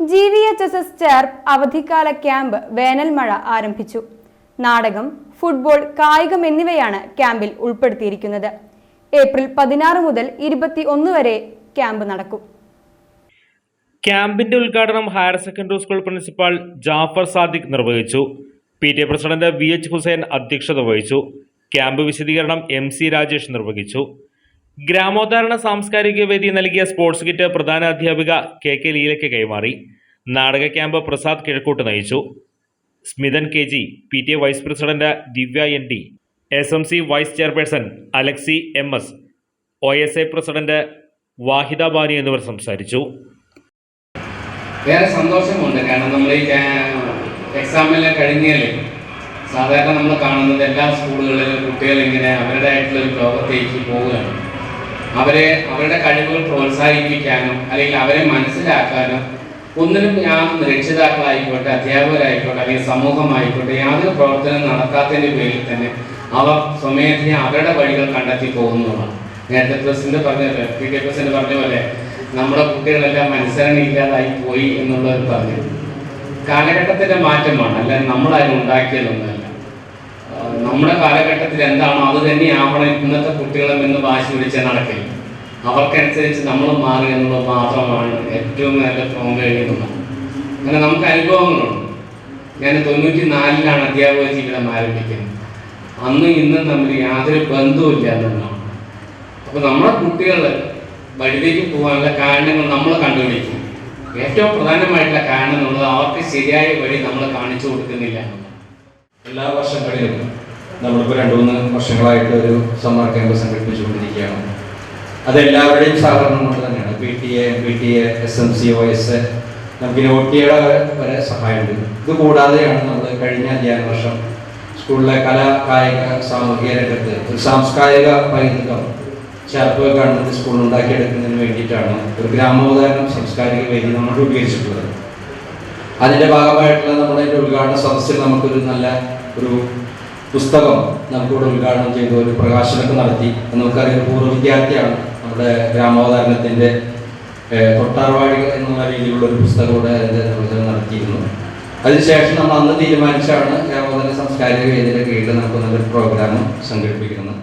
G V H S S Cherpu അവധിക്കാല camp വേനൽമഴ ആരംഭിച്ചു. നാടകം ഫുട്ബോൾ കായികം എന്നിവയാണ് ക്യാമ്പിൽ ഉൾപ്പെടുത്തിയിരിക്കുന്നത്. ഏപ്രിൽ പതിനാറ് മുതൽ ഇരുപത്തി ഒന്ന് വരെ ക്യാമ്പ് നടക്കും. ക്യാമ്പിന്റെ ഉദ്ഘാടനം higher secondary school principal Jafar Sadiq നിർവഹിച്ചു. P T president V H Hussain അധ്യക്ഷത വഹിച്ചു. ക്യാമ്പ് വിശദീകരണം എം സി രാജേഷ് നിർവഹിച്ചു. ഗ്രാമോദ്ധാരണ സാംസ്കാരിക വേദി നൽകിയ സ്പോർട്സ് കിറ്റ് പ്രധാന അധ്യാപിക കെ കെ ലീലയ്ക്ക് കൈമാറി. നാടക ക്യാമ്പ് പ്രസാദ് കിഴക്കൂട്ട് നയിച്ചു. Smithan K G P T A vice president Divya N D S M C vice chairperson Alexi M S O S A president Vahida Bani എന്നിവർ സംസാരിച്ചു. വേറെ സന്തോഷമുണ്ട്. കാരണം നമ്മൾ ഈ എക്സാമിലെല്ലാം കഴിഞ്ഞാലേ സാധാരണ നമ്മൾ കാണുന്നത് എല്ലാ സ്കൂളുകളിലും കുട്ടികൾ ഇങ്ങനെ അവരുടെ ആയിട്ടുള്ള ഒരു ലോകത്തേക്ക് പോവുകയാണ്. അവരെ അവരുടെ കഴിവുകൾ പ്രോത്സാഹിപ്പിക്കാനും അല്ലെങ്കിൽ അവരെ മനസ്സിലാക്കാനോ ഒന്നിനും ഞാൻ രക്ഷിതാക്കളായിക്കോട്ടെ അധ്യാപകരായിക്കോട്ടെ അല്ലെങ്കിൽ സമൂഹമായിക്കോട്ടെ യാതൊരു പ്രവർത്തനം നടത്താത്തതിന്റെ പേരിൽ തന്നെ അവർ സ്വമേധയ അവരുടെ വഴികൾ കണ്ടെത്തി പോകുന്നതാണ്. നേരത്തെ പ്രസിഡന്റ് പറഞ്ഞ പി പ്രസിഡന്റ് പറഞ്ഞ പോലെ നമ്മുടെ കുട്ടികളെല്ലാം മനസ്സരണി ഇല്ലാതായി പോയി എന്നുള്ളത് പറഞ്ഞു. കാലഘട്ടത്തിന്റെ മാറ്റമാണ്. അല്ല നമ്മളതിന് ഉണ്ടാക്കിയതൊന്നുമല്ല ആ, നമ്മുടെ കാലഘട്ടത്തിൽ എന്താണോ അത് തന്നെയാവണം ഇന്നത്തെ കുട്ടികളും എന്ന് വാശി പിടിച്ച നടക്കില്ല അവർക്കനുസരിച്ച് നമ്മൾ മാറുക എന്നുള്ളത് മാത്രമാണ് ഏറ്റവും നല്ല കഴിയുന്നത് അങ്ങനെ നമുക്ക് അനുഭവങ്ങളുണ്ട്. ഞാൻ തൊണ്ണൂറ്റി നാലിലാണ് അധ്യാപക ജീവിതം ആരംഭിക്കുന്നത്. അന്നും ഇന്നും തമ്മിൽ യാതൊരു ബന്ധവുമില്ല എന്നുള്ളതാണ്. അപ്പോൾ നമ്മുടെ കുട്ടികൾ വഴിതേക്ക് പോകാനുള്ള കാരണങ്ങൾ നമ്മൾ കണ്ടുപിടിക്കും. ഏറ്റവും പ്രധാനമായിട്ടുള്ള കാരണം എന്നുള്ളത് അവർക്ക് ശരിയായ വഴി നമ്മൾ കാണിച്ചു കൊടുക്കുന്നില്ല. എന്നുള്ളതാണ് എല്ലാ വർഷങ്ങളിലും നമ്മളിപ്പോൾ രണ്ട് മൂന്ന് വർഷങ്ങളായിട്ട് ഒരു സമ്മർ ക്യാമ്പ് സംഘടിപ്പിച്ചുകൊണ്ടിരിക്കുകയാണ്. അത് എല്ലാവരുടെയും സഹകരണം കൊണ്ട് തന്നെയാണ്. P T A P T A S M C O S നമുക്ക് ഒ ടിയുടെ വരെ സഹായമുണ്ട്. ഇത് കൂടാതെയാണ് നമ്മൾ കഴിഞ്ഞ അധ്യയന വർഷം സ്കൂളിലെ കലാ കായിക സാമൂഹിക രംഗത്ത് ഒരു സാംസ്കാരിക പൈതൃകം ചേർപ്പ് ഗവൺമെന്റ് സ്കൂളിൽ ഉണ്ടാക്കിയെടുക്കുന്നതിന് വേണ്ടിയിട്ടാണ് ഒരു ഗ്രാമോദാരണം സാംസ്കാരിക വേദി നമ്മൾ രൂപീകരിച്ചിട്ടുള്ളത്. അതിന്റെ ഭാഗമായിട്ടുള്ള നമ്മുടെ ഉദ്ഘാടന സദസ്സിൽ നമുക്കൊരു നല്ല ഒരു പുസ്തകം നമുക്കിവിടെ ഉദ്ഘാടനം ചെയ്ത് ഒരു പ്രകാശനമൊക്കെ നടത്തി. നമുക്കറിയാം പൂർവ വിദ്യാർത്ഥിയാണ് നമ്മുടെ ഗ്രാമോദാരണത്തിന്റെ തൊട്ടാർവാഴി എന്നുള്ള രീതിയിലുള്ള ഒരു പുസ്തകം കൂടെ അതിന്റെ നിർവചനം നടത്തിയിരുന്നു. അതിനുശേഷം നമ്മൾ അന്ന് തീരുമാനിച്ചാണ് ഗ്രാമോദാന സാംസ്കാരിക വേദിയുടെ കീഴിൽ നമുക്ക് നല്ലൊരു പ്രോഗ്രാം സംഘടിപ്പിക്കുന്നത്.